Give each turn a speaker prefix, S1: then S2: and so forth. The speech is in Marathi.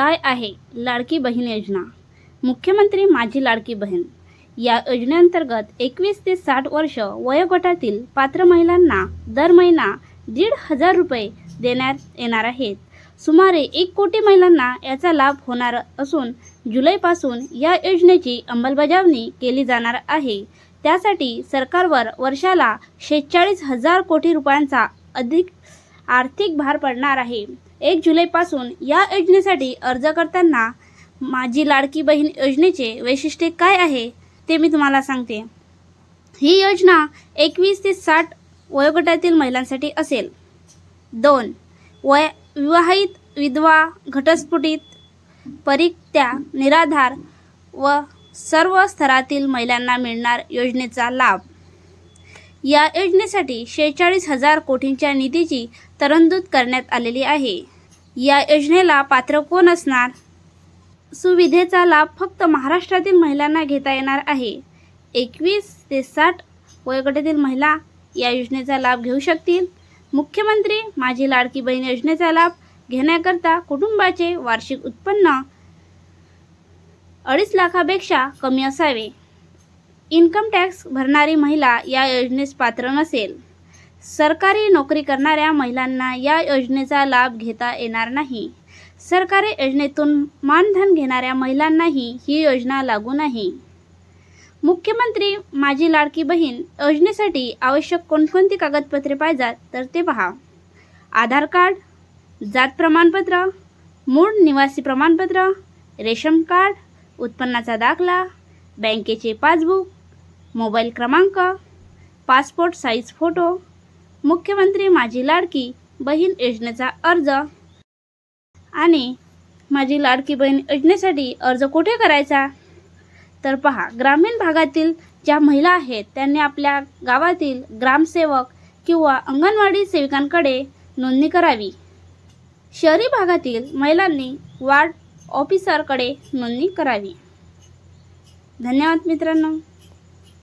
S1: काय आहे लाडकी बहीण योजना? मुख्यमंत्री माझी लाडकी बहीण. या योजनेअंतर्गत एकवीस ते साठ वर्ष वयोगटातील पात्र महिलांना दर महिना दीड हजार रुपये देण्यात येणार आहेत. सुमारे एक कोटी महिलांना याचा लाभ होणार असून जुलैपासून या योजनेची अंमलबजावणी केली जाणार आहे. त्यासाठी सरकारवर वर्षाला शेहेचाळीस हजार कोटी रुपयांचा अधिक आर्थिक भार पडणार आहे. एक जुलैपासून या योजनेसाठी अर्ज करताना माझी लाडकी बहीण योजनेचे वैशिष्ट्य काय आहे ते मी तुम्हाला सांगते. ही योजना एकवीस ते साठ वयोगटातील महिलांसाठी असेल. दोन वय विवाहित विधवा घटस्फुटीत परित्या निराधार व सर्व स्तरातील महिलांना मिळणार योजनेचा लाभ. या योजनेसाठी शेहेचाळीस हजार कोटींच्या निधीची तरतूद करण्यात आलेली आहे. या योजनेला पात्र कोण असणार? सुविधेचा लाभ फक्त महाराष्ट्रातील महिलांना घेता येणार आहे. एकवीस ते साठ वयोगटातील महिला या योजनेचा लाभ घेऊ शकतील. मुख्यमंत्री माझी लाडकी बहीण योजनेचा लाभ घेण्याकरता कुटुंबाचे वार्षिक उत्पन्न अडीच लाखापेक्षा कमी असावे. इन्कम टॅक्स भरणारी महिला या योजनेस पात्र नसेल. सरकारी नोकरी करणाऱ्या महिलांना या योजनेचा लाभ घेता येणार नाही. सरकारी योजनेतून मानधन घेणाऱ्या महिलांनाही ही योजना लागू नाही. मुख्यमंत्री माझी लाडकी बहीण योजनेसाठी आवश्यक कोणकोणती कागदपत्रे पाहिजेत तर ते पहा. आधार कार्ड जात प्रमाणपत्र मूळ निवासी प्रमाणपत्र रेशन कार्ड उत्पन्नाचा दाखला बँकेचे पासबुक मोबाईल क्रमांक पासपोर्ट साईज फोटो मुख्यमंत्री माझी लाडकी बहीण योजनेचा अर्ज आणि माझी लाडकी बहीण योजनेसाठी अर्ज कुठे करायचा? तर पहा ग्रामीण भागातील ज्या महिला आहेत त्यांनी आपल्या गावातील ग्रामसेवक किंवा अंगणवाडी सेविकांकडे नोंदणी करावी. शहरी भागातील महिलांनी वार्ड ऑफिसरकडे नोंदणी करावी. धन्यवाद मित्रांनो.